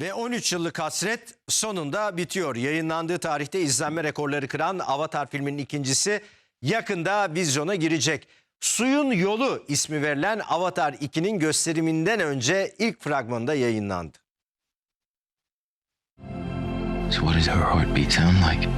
Ve 13 yıllık hasret sonunda bitiyor. Yayınlandığı tarihte izlenme rekorları kıran Avatar filminin ikincisi yakında vizyona girecek. Suyun Yolu ismi verilen Avatar 2'nin gösteriminden önce ilk fragmanında yayınlandı. So what does her heartbeat sound like?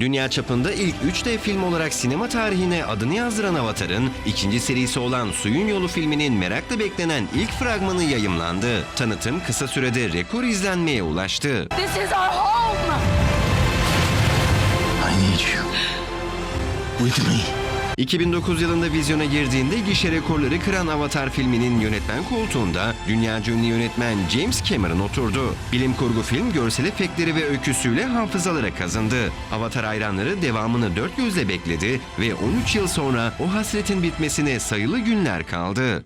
Dünya çapında ilk 3D film olarak sinema tarihine adını yazdıran Avatar'ın ikinci serisi olan Suyun Yolu filminin merakla beklenen ilk fragmanı yayımlandı. Tanıtım kısa sürede rekor izlenmeye ulaştı. This is our home! I need you. With me. 2009 yılında vizyona girdiğinde gişe rekorları kıran Avatar filminin yönetmen koltuğunda dünya ünlü yönetmen James Cameron oturdu. Bilim kurgu film görsel efektleri ve öyküsüyle hafızalara kazındı. Avatar hayranları devamını dört gözle bekledi ve 13 yıl sonra o hasretin bitmesine sayılı günler kaldı.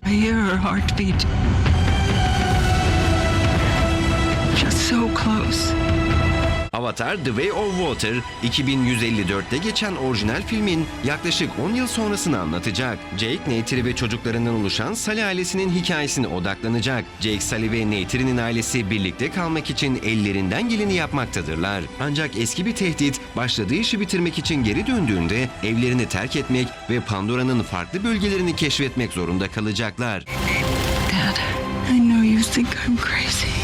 Just so close. Avatar The Way of Water 2154'te geçen orijinal filmin yaklaşık 10 yıl sonrasını anlatacak. Jake, Neytiri ve çocuklarından oluşan Sully ailesinin hikayesine odaklanacak. Jake, Sully ve Neytiri'nin ailesi birlikte kalmak için ellerinden geleni yapmaktadırlar. Ancak eski bir tehdit başladığı işi bitirmek için geri döndüğünde evlerini terk etmek ve Pandora'nın farklı bölgelerini keşfetmek zorunda kalacaklar. Dad, I know you think I'm crazy.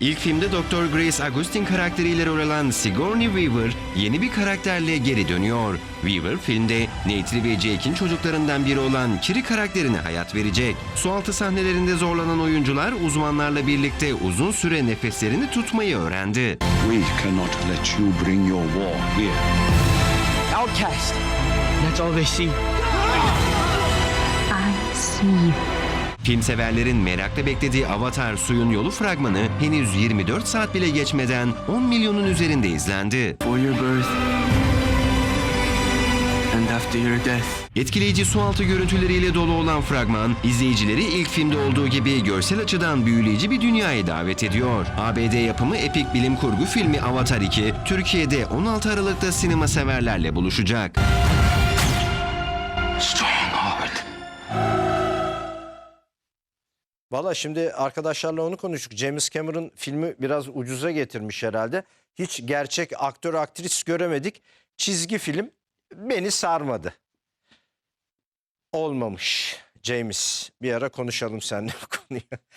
İlk filmde Dr. Grace Agustin karakteriyle rol alan Sigourney Weaver yeni bir karakterle geri dönüyor. Weaver filmde Neytiri ve Jake'in çocuklarından biri olan Kiri karakterine hayat verecek. Sualtı sahnelerinde zorlanan oyuncular uzmanlarla birlikte uzun süre nefeslerini tutmayı öğrendi. We cannot let you bring your war here. outcast. That's all they see. I see you. Film severlerin merakla beklediği Avatar Suyun Yolu fragmanı henüz 24 saat bile geçmeden 10 milyonun üzerinde izlendi. For your birth and after your death. Etkileyici sualtı görüntüleriyle dolu olan fragman, izleyicileri ilk filmde olduğu gibi görsel açıdan büyüleyici bir dünyaya davet ediyor. ABD yapımı epik bilim kurgu filmi Avatar 2, Türkiye'de 16 Aralık'ta sinema severlerle buluşacak. Strongheart. Valla şimdi arkadaşlarla onu konuştuk. James Cameron filmi biraz ucuza getirmiş herhalde. Hiç gerçek aktör aktris göremedik. Çizgi film beni sarmadı. Olmamış James. Bir ara konuşalım seninle bu konuyu.